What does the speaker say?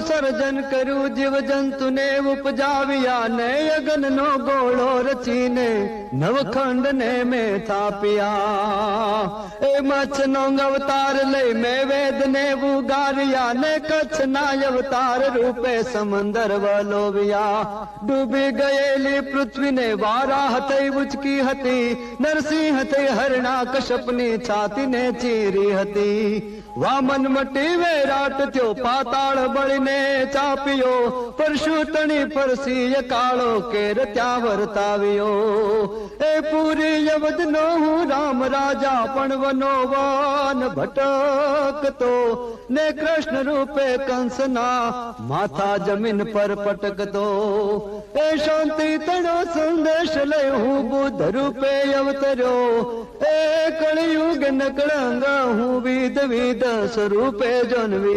સર્જન કર્યું જીવ જંતુને ઉપજાવ્યા ને યજ્ઞ નો ગોળો રચીને નવખંડ ને મેં થાપ્યા એ નો અવતાર લઈ મેં વેદ ને ઉગાર્યા ને કચ્છ ના અવતાર રૂપે સમંદર વલોવ્યા. ડૂબી ગયેલી પૃથ્વીને વારા થઈ ઉચકી હતી. નરસિંહ થઈ હરણા કશ્યપની છાતીને ચીરી હતી. વામન મટી વેરાટ થયો, પાતાળ બળીને ચાપ્યો. પરશુતણી પરસી કાળો કેર ત્યાં વર્તાવ્યો. એ પૂરી યવદ નો હું રામ રાજા પણ વનોવાન ભટકતો. ને કૃષ્ણ રૂપે કંસના માથા જમીન પર પટકતો. એ શાંતિ તણો સંદેશ લઈ હું બુદ્ધ રૂપે અવતર્યો. એ કળિયુગ નકળંગ હું વિધ વિધ સ્વરૂપે જન્મી